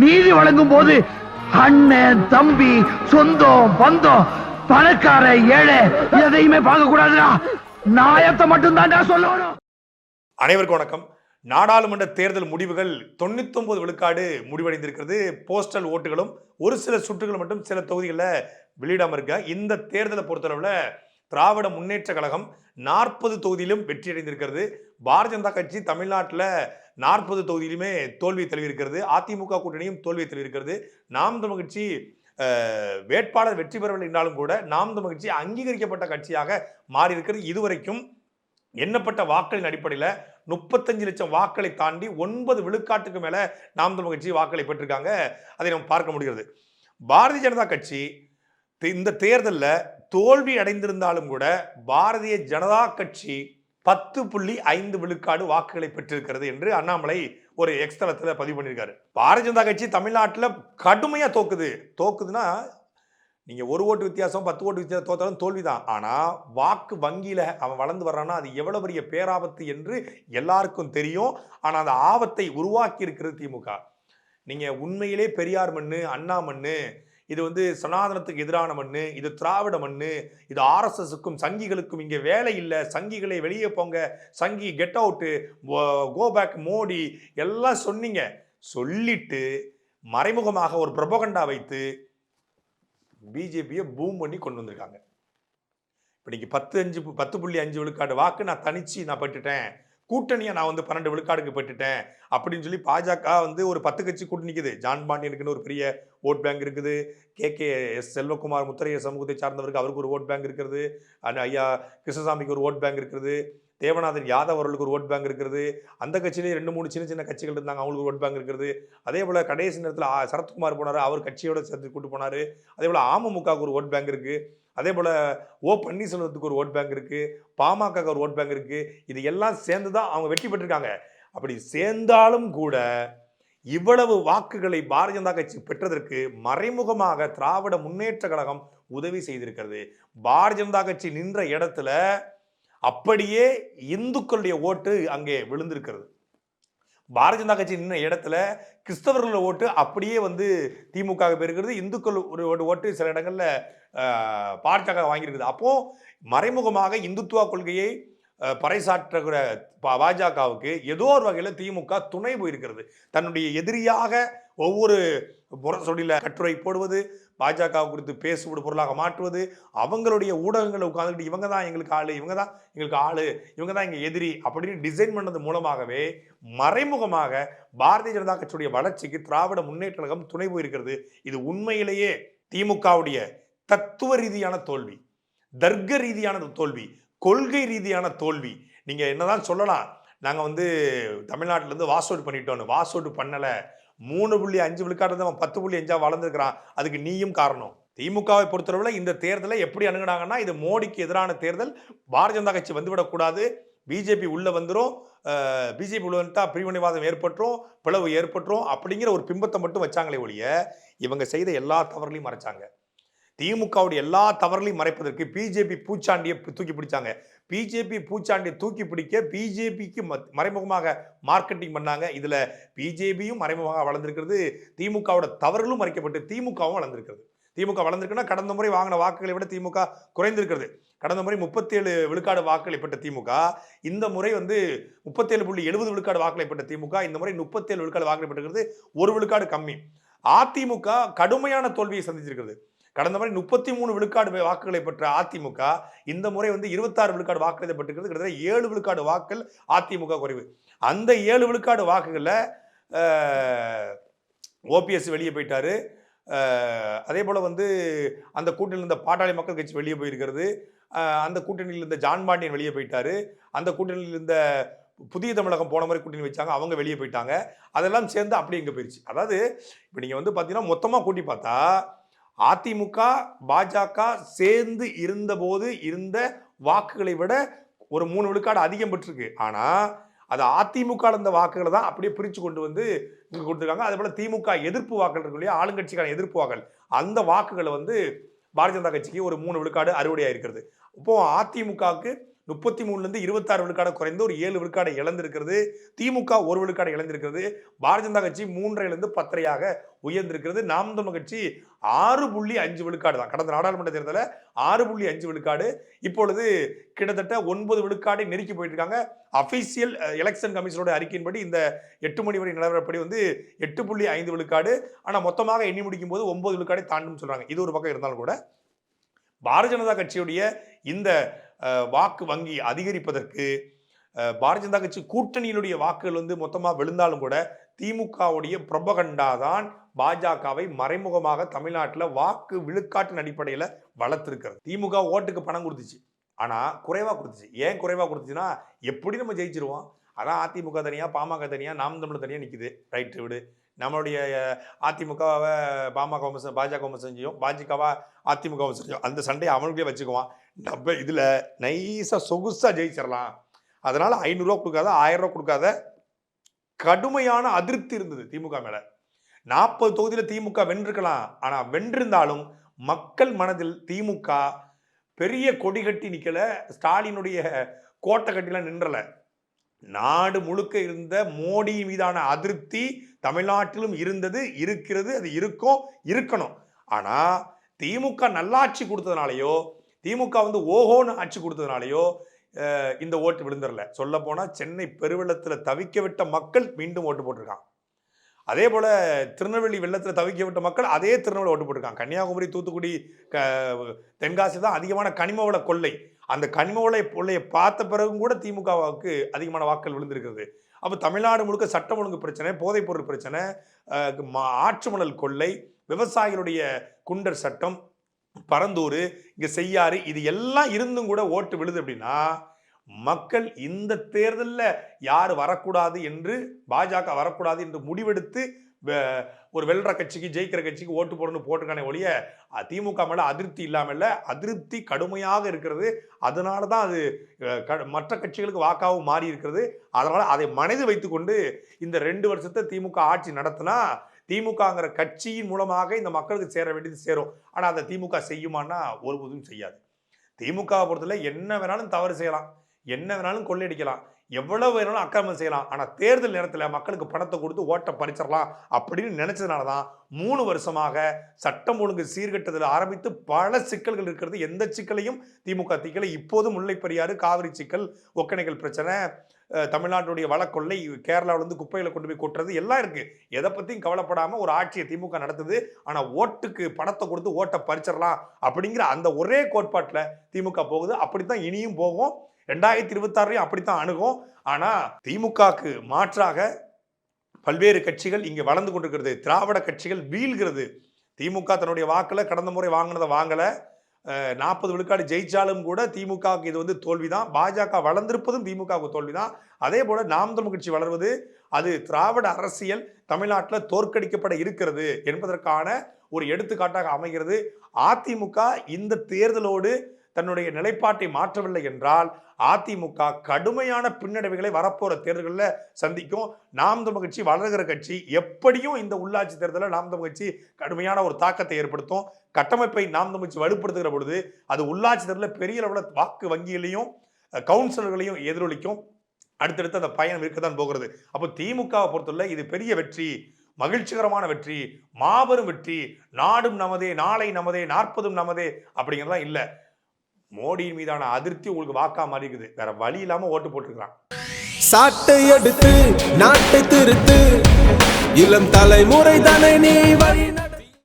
நீதி வழங்கும் போது அண்ணன் தம்பி சொந்தம் பந்தம் பணக்கார ஏழை எதையுமே பார்க்க கூடாதுடா நாயத்தை மட்டும் சொல்லணும். அனைவருக்கும் வணக்கம். நாடாளுமன்ற தேர்தல் முடிவுகள் 99 விழுக்காடு முடிவடைந்திருக்கிறது. போஸ்டல் ஓட்டுகளும் ஒரு சில சுற்றுகள் மட்டும் சில தொகுதிகளில் வெளியிடாம இருக்க. இந்த தேர்தலை பொறுத்தளவில் திராவிட முன்னேற்ற கழகம் நாற்பது தொகுதியிலும் வெற்றி அடைந்திருக்கிறது பாரதிய ஜனதா கட்சி தமிழ்நாட்டில் நாற்பது தொகுதியிலுமே தோல்வி தழுவியிருக்கிறது. அதிமுக கூட்டணியும் தோல்வி தழுவியிருக்கிறது. நாம் தமிழ் கட்சி வேட்பாளர் வெற்றி பெறவில்லை என்றாலும் கூட நாம் தமிழ் கட்சி அங்கீகரிக்கப்பட்ட கட்சியாக மாறியிருக்கிறது. இதுவரைக்கும் எண்ணப்பட்ட வாக்களின் அடிப்படையில் முப்பத்தஞ்சு லட்சம் வாக்களை தாண்டி ஒன்பது விழுக்காட்டுக்கு மேலே நாம் தமிழ் கட்சி வாக்களை பெற்றிருக்காங்க. அதை நம்ம பார்க்க முடிகிறது. பாரதிய ஜனதா கட்சி இந்த தேர்தலில் தோல்வி அடைந்திருந்தாலும் கூட பாரதிய ஜனதா கட்சி பத்து புள்ளி ஐந்து விழுக்காடு வாக்குகளை பெற்றிருக்கிறது என்று அண்ணாமலை ஒரு எக்ஸ்தலத்தில் பதிவு பண்ணியிருக்காரு. பாரதிய ஜனதா கட்சி தமிழ்நாட்டில் கடுமையாக தோக்குது. தோக்குதுன்னா நீங்கள் ஒரு ஓட்டு வித்தியாசம் பத்து ஓட்டு வித்தியாசம் தோத்தாலும் தோல்விதான். ஆனால் வாக்கு வங்கியில் அவன் வளர்ந்து வர்றான்னா அது எவ்வளோ பெரிய பேராபத்து என்று எல்லாருக்கும் தெரியும். ஆனால் அந்த ஆபத்தை உருவாக்கி இருக்கிறது திமுக. நீங்கள் உண்மையிலே பெரியார் மண்ணு அண்ணா மண்ணு இது வந்து சனாதனத்துக்கு எதிரான மண்ணு இது திராவிட மண்ணு இது ஆர்எஸ்எஸுக்கும் சங்கிகளுக்கும் இங்கே வேலை இல்லை. சங்கிகளை வெளியே போங்க. சங்கி get out go back Modi எல்லாம் சொன்னீங்க. சொல்லிட்டு மறைமுகமாக ஒரு பிரபகண்டா வைத்து பிஜேபியை பூம் பண்ணி கொண்டு வந்திருக்காங்க. இப்போ இன்னைக்கு பத்து அஞ்சு பு- பத்து புள்ளி அஞ்சு விழுக்காடு வாக்கு நான் தனிச்சு நான் பட்டுட்டேன் கூட்டணியை நான் வந்து பன்னெண்டு விழுக்காடுக்கு பெற்றுட்டேன் அப்படின்னு சொல்லி பாஜக வந்து ஒரு பத்து கட்சி கூட்டு நிக்குது. ஜான் பாண்டியனுக்குன்னு ஒரு பெரிய ஓட் பேங்க் இருக்குது. கே. கே. எஸ். செல்வகுமார் முத்தரைய சமூகத்தை சார்ந்தவருக்கு அவருக்கு ஒரு ஓட் பேங்க் இருக்கிறது ஐயா கிருஷ்ணசாமிக்கு ஒரு ஓட் பேங்க் இருக்கிறது தேவநாதன் யாதவ் அவர்களுக்கு ஒரு ஓட் பேங்க் இருக்கிறது அந்த கட்சியிலேயே ரெண்டு மூணு சின்ன சின்ன கட்சிகள் இருந்தாங்க அவங்களுக்கு ஓட் பேங்க் இருக்கிறது அதே போல் கடைசி நேரத்தில் சரத்குமார் போனார் அவர் கட்சியோட சேர்த்து கூட்டு போனார். அதே போல் அமமுகவுக்கு ஒரு ஓட் பேங்க் இருக்குது அதே போல் ஓ பன்னீர்செல்வத்துக்கு ஒரு ஓட் பேங்க் இருக்குது பாமகக்கு ஒரு ஓட் பேங்க் இருக்குது இது எல்லாம் சேர்ந்து தான் அவங்க வெற்றி பெற்றிருக்காங்க. அப்படி சேர்ந்தாலும் கூட இவ்வளவு வாக்குகளை பாரதிய ஜனதா கட்சி பெற்றதற்கு மறைமுகமாக திராவிட முன்னேற்ற கழகம் உதவி செய்திருக்கிறது. பாரதிய ஜனதா கட்சி நின்ற இடத்துல அப்படியே இந்துக்களுடைய ஓட்டு அங்கே விழுந்திருக்கிறது. பாரதிய ஜனதா கட்சி நின்ற இடத்துல கிறிஸ்தவர்களோட ஓட்டு அப்படியே வந்து திமுக போயிருக்கிறது இந்துக்கள் ஒரு ஓட்டு சில இடங்களில் பாஜக வாங்கியிருக்குது. அப்போது மறைமுகமாக இந்துத்துவ கொள்கையை ஆஹ், பறைசாற்றுகிற பா- பாஜகவுக்கு ஏதோ ஒரு வகையில் திமுக துணை போயிருக்கிறது. தன்னுடைய எதிரியாக ஒவ்வொரு முரசொடியில் கட்டுரை போடுவது பாஜக குறித்து பேசுவது பொருளாக மாற்றுவது அவங்களுடைய ஊடகங்களை உட்காந்துக்கிட்டு இவங்க தான் எங்களுக்கு ஆளு இவங்க தான் எங்களுக்கு ஆளு இவங்க தான் எங்கள் எதிரி அப்படின்னு டிசைன் பண்ணது மூலமாகவே மறைமுகமாக பாரதிய ஜனதா கட்சியுடைய வளர்ச்சிக்கு திராவிட முன்னேற்ற கழகம் துணை போயிருக்கிறது. இது உண்மையிலேயே திமுகவுடைய தத்துவ ரீதியான தோல்வி தர்க்க ரீதியான தோல்வி கொள்கை ரீதியான தோல்வி. நீங்கள் என்னதான் சொல்லலாம் நாங்கள் வந்து தமிழ்நாட்டிலேருந்து வாஸ் அவுட் பண்ணிட்டோன்னு வாஸ் அவுட் பண்ணலை மூணு புள்ளி அஞ்சு விழுக்காட்டு அவன் பத்து புள்ளி அஞ்சாக வளர்ந்துருக்கிறான். அதுக்கு நீயும் காரணம். திமுகவை பொறுத்தளவில் இந்த தேர்தலை எப்படி அணுகுனாங்கன்னா இது மோடிக்கு எதிரான தேர்தல். பாரதிய ஜனதா கட்சி வந்துவிடக்கூடாது பிஜேபி உள்ளே வந்துடும் பிஜேபி உள்ள வந்துட்டா பிரிவினைவாதம் ஏற்பட்டுரும் பிளவு ஏற்பட்டுரும் அப்படிங்கிற ஒரு பிம்பத்தை மட்டும் வச்சாங்களே ஒழிய இவங்க செய்த எல்லா தவறுகளையும் மறைச்சாங்க. திமுகவுடைய எல்லா தவறுகளையும் மறைப்பதற்கு பிஜேபி பூச்சாண்டியை தூக்கி பிடிச்சாங்க. பிஜேபி பூச்சாண்டி தூக்கி பிடிக்க பிஜேபிக்கு மறைமுகமாக மார்க்கெட்டிங் பண்ணாங்க. இதில் பிஜேபியும் மறைமுகமாக வளர்ந்துருக்கிறது. திமுகவோட தவறுகளும் மறைக்கப்பட்டு திமுகவும் வளர்ந்துருக்கிறது. திமுக வளர்ந்துருக்குன்னா கடந்த முறை வாங்கின வாக்குகளை விட திமுக குறைந்திருக்கிறது. கடந்த முறை முப்பத்தேழு விழுக்காடு வாக்குகளை பெற்ற திமுக இந்த முறை வந்து முப்பத்தேழு புள்ளி எழுபது விழுக்காடு வாக்குகளை பெற்ற திமுக இந்த முறை முப்பத்தேழு விழுக்காடு வாக்குகளை பெற்றிருக்கிறது. ஒரு விழுக்காடு கம்மி. அதிமுக கடுமையான தோல்வியை சந்திச்சிருக்கிறது கடந்த முறை முப்பத்தி மூணு விழுக்காடு வாக்குகளை பெற்ற அதிமுக இந்த முறை வந்து இருபத்தாறு விழுக்காடு வாக்குகளை பெற்றுக்கிறது. கிட்டத்தட்ட ஏழு விழுக்காடு வாக்கள் அதிமுக குறைவு. அந்த ஏழு விழுக்காடு வாக்குகளில் ஓபிஎஸ் வெளியே போயிட்டாரு. அதே போல் வந்து அந்த கூட்டணியில் இருந்த பாட்டாளி மக்கள் கட்சி வெளியே போயிருக்கிறது. அந்த கூட்டணியில் இருந்த ஜான் பாண்டியன் வெளியே போயிட்டாரு. அந்த கூட்டணியில் இருந்த புதிய தமிழகம் போன மாதிரி கூட்டணி வச்சாங்க அவங்க வெளியே போயிட்டாங்க. அதெல்லாம் சேர்ந்து அப்படியே இங்கே போயிடுச்சு அதாவது இப்போ நீங்கள் வந்து பார்த்தீங்கன்னா மொத்தமாக கூட்டி பார்த்தா அதிமுக பாஜக சேர்ந்து இருந்தபோது இருந்த வாக்குகளை விட ஒரு மூணு விழுக்காடு அதிகம் பெற்றிருக்கு. ஆனால் அது அதிமுக இருந்த வாக்குகளை தான் அப்படியே பிரித்து கொண்டு வந்து இங்கே கொடுத்துருக்காங்க. அதே போல் திமுக எதிர்ப்பு வாக்குகள் இருக்கு இல்லையா? ஆளுங்கட்சிக்கான எதிர்ப்பு வாக்கள் அந்த வாக்குகளை வந்து பாரதிய ஜனதா கட்சிக்கு ஒரு மூணு விழுக்காடு அறுவடையாக இருக்கிறது இப்போது அதிமுகவுக்கு முப்பத்தி மூணுலேருந்து இருபத்தாறு விழுக்காடு குறைந்து ஒரு ஏழு விழுக்காடை இழந்திருக்கிறது. திமுக ஒரு விழுக்காடை இழந்திருக்கிறது. பாரதிய ஜனதா கட்சி மூன்றையிலிருந்து பத்தரையாக உயர்ந்திருக்கிறது. நாம் தமிழ் கட்சி ஆறு புள்ளி அஞ்சு விழுக்காடு தான். கடந்த நாடாளுமன்ற தேர்தலில் ஆறு புள்ளி அஞ்சு விழுக்காடு. இப்பொழுது கிட்டத்தட்ட ஒன்பது விழுக்காடை நெருக்கி போயிட்டு இருக்காங்க அஃபீஷியல் எலெக்ஷன் கமிஷனோட அறிக்கையின்படி இந்த எட்டு மணி வரை நிலவரப்படி வந்து எட்டு புள்ளி ஐந்து விழுக்காடு. ஆனால் மொத்தமாக எண்ணி முடிக்கும் போது ஒன்பது விழுக்காடை தாண்டும் சொல்றாங்க. இது ஒரு பக்கம் இருந்தாலும் கூட பாரதிய ஜனதா கட்சியுடைய இந்த வாக்கு வங்கி அதிகரிப்பதற்கு பாரதிய ஜனதா கட்சி கூட்டணியினுடைய வாக்குகள் வந்து மொத்தமாக விழுந்தாலும் கூட திமுகவுடைய பிரபகண்டா தான் பாஜகவை மறைமுகமாக தமிழ்நாட்டில் வாக்கு விழுக்காட்டின் அடிப்படையில் வளர்த்துருக்கிறது. திமுக ஓட்டுக்கு பணம் கொடுத்துச்சு. ஆனால் குறைவாக கொடுத்துச்சு. ஏன் குறைவாக கொடுத்துச்சுன்னா எப்படி நம்ம ஜெயிச்சிருவோம்? அதான் அதிமுக தனியாக பாமக தனியாக நாம் தமிழ் தனியாக நிற்கிது ரைட்டு விடு. நம்மளுடைய அதிமுகவை பாமக விமர்சனம் பாஜக விமர்சனம் செய்யும் பாஜகவா அதிமுக செஞ்சோம் செய்யும். அந்த சண்டையை அவனுக்கே வச்சுக்குவான். நம்ம இதில் நைஸாக சொகுசாக ஜெயிச்சிடலாம் அதனால் ஐநூறுரூவா கொடுக்காத ஆயிரம் ரூபா கொடுக்காத கடுமையான அதிருப்தி இருந்தது திமுக மேலே. நாற்பது தொகுதியில் திமுக வென்றிருக்கலாம். ஆனால் வென்றிருந்தாலும் மக்கள் மனதில் திமுக பெரிய கொடி கட்டி நிற்கலை ஸ்டாலினுடைய கோட்டை கட்டிலாம் நின்றல. நாடு முழுக்க இருந்த மோடி மீதான அதிருப்தி தமிழ்நாட்டிலும் இருந்தது இருக்கிறது அது இருக்கும் இருக்கணும். ஆனால் திமுக நல்லாட்சி கொடுத்ததுனாலையோ திமுக வந்து ஓஹோன்னு ஆட்சி கொடுத்ததுனாலையோ இந்த ஓட்டு விழுந்துடல சொல்ல போனால் சென்னை பெருவெள்ளத்தில் தவிக்க விட்ட மக்கள் மீண்டும் ஓட்டு போட்டிருக்காங்க. அதே போல் திருநெல்வேலி வெள்ளத்தில் தவிக்க விட்ட மக்கள் அதே திருநெல்வேலி ஓட்டு போட்டிருக்காங்க. கன்னியாகுமரி தூத்துக்குடி க- தென்காசி தான் அதிகமான கனிம வள கொள்ளை. அந்த கனிம வள கொள்ளையை பார்த்த பிறகும் கூட திமுகவுக்கு அதிகமான வாக்கள் விழுந்திருக்கிறது. அப்போ தமிழ்நாடு முழுக்க சட்டம் ஒழுங்கு பிரச்சனை போதைப்பொருள் பிரச்சனை ஆற்றுமணல் கொள்ளை விவசாயிகளுடைய குண்டர் சட்டம் பரந்தூர் இங்கே செய்யாறு இது எல்லாம் இருந்தும் கூட ஓட்டு விழுது அப்படின்னா மக்கள் இந்த தேர்தலில் யார் வரக்கூடாது என்று பாஜக வரக்கூடாது என்று முடிவெடுத்து ஒரு வெல்ற கட்சிக்கு ஜெயிக்கிற கட்சிக்கு ஓட்டு போடணும்னு போட்டிருக்கானே ஒழிய திமுக மேலே அதிருப்தி இல்லாமல் அதிருப்தி கடுமையாக இருக்கிறது. அதனால தான் அது க- மற்ற கட்சிகளுக்கு வாக்காகவும் மாறி இருக்கிறது அதனால் அதை மனது வைத்துக்கொண்டு இந்த ரெண்டு வருஷத்தை திமுக ஆட்சி நடத்தினா திமுகங்கிற கட்சியின் மூலமாக இந்த மக்களுக்கு சேர வேண்டியது சேரும். ஆனா அதை திமுக செய்யுமானா ஒருபோதும் செய்யாது. திமுக பொறுத்தவரை என்ன வேணாலும் தவறு செய்யலாம். என்ன வேணாலும் கொள்ளையடிக்கலாம். எவ்வளவு வேணாலும் அக்கிரமம் செய்யலாம். ஆனால் தேர்தல் நேரத்தில் மக்களுக்கு பணத்தை கொடுத்து ஓட்டை பறிச்சிடலாம் அப்படின்னு நினைச்சதுனால தான் மூணு வருஷமாக சட்டம் ஒழுங்கு சீர்கட்டத்தில் ஆரம்பித்து பல சிக்கல்கள் இருக்கிறது. எந்த சிக்கலையும் திமுக திக்கலை. இப்போதும் முல்லைப்பெரியாறு காவிரி சிக்கல் ஒக்கணைகள் பிரச்சனை தமிழ்நாட்டுடைய வழக்கொள்ளை கேரளாவிலேருந்து குப்பைகளை கொண்டு போய் கொட்டுறது எல்லாம் இருக்குது எதை பற்றியும் கவலைப்படாமல் ஒரு ஆட்சியை திமுக நடத்துது. ஆனால் ஓட்டுக்கு பணத்தை கொடுத்து ஓட்டை பறிச்சிடலாம் அப்படிங்கிற அந்த ஒரே கோட்பாட்டில் திமுக போகுது. அப்படி தான் இனியும் போகும். ரெண்டாயிரத்தி இருபத்தாறுலையும் அப்படித்தான் அணுகும். ஆனால் திமுகக்கு மாற்றாக பல்வேறு கட்சிகள் இங்கே வளர்ந்து கொண்டிருக்கிறது. திராவிட கட்சிகள் வீழ்கிறது. திமுக தன்னுடைய வாக்கில் கடந்த முறை வாங்கினதை வாங்கலை. நாற்பது விழுக்காடு ஜெயிச்சாலும் கூட திமுகவுக்கு இது வந்து தோல்விதான். பாஜக வளர்ந்திருப்பதும் திமுகவுக்கு தோல்விதான். அதே போல் நாம் தமிழ் கட்சி வளர்வது அது திராவிட அரசியல் தமிழ்நாட்டில் தோற்கடிக்கப்பட இருக்கிறது என்பதற்கான ஒரு எடுத்துக்காட்டாக அமைகிறது. அதிமுக இந்த தேர்தலோடு தன்னுடைய நிலைப்பாட்டை மாற்றவில்லை என்றால் அதிமுக கடுமையான பின்னடைவுகளை வரப்போற தேர்தல்களில் சந்திக்கும். நாம் தமிழ் கட்சி வளர்கிற கட்சி எப்படியும் இந்த உள்ளாட்சி தேர்தலில் நாம் தமிழ் கட்சி கடுமையான ஒரு தாக்கத்தை ஏற்படுத்தும். கட்டமைப்பை நாம் தமிழ் கட்சி வலுப்படுத்துகிற பொழுது அது உள்ளாட்சி தேர்தலில் பெரிய அளவில் வாக்கு வங்கிகளையும் கவுன்சிலர்களையும் எதிரொலிக்கும். அடுத்தடுத்து அந்த பயணம் இருக்க தான் போகிறது. அப்போ திமுகவை பொறுத்தவரை இது பெரிய வெற்றி மகிழ்ச்சிகரமான வெற்றி மாபெரும் வெற்றி. நாடும் நமதே நாளை நமதே நாற்பதும் நமதே அப்படிங்கிறதெல்லாம் இல்லை. மோடியின் மீதான அதிருப்தி உங்களுக்கு வாக்கா மாறி இருக்குது. வேற வழி இல்லாம ஓட்டு போட்டுருக்கான் சாட்டை எடுத்து நாட்டை திருத்து. இளம் தலைமுறை தானே நீ வழி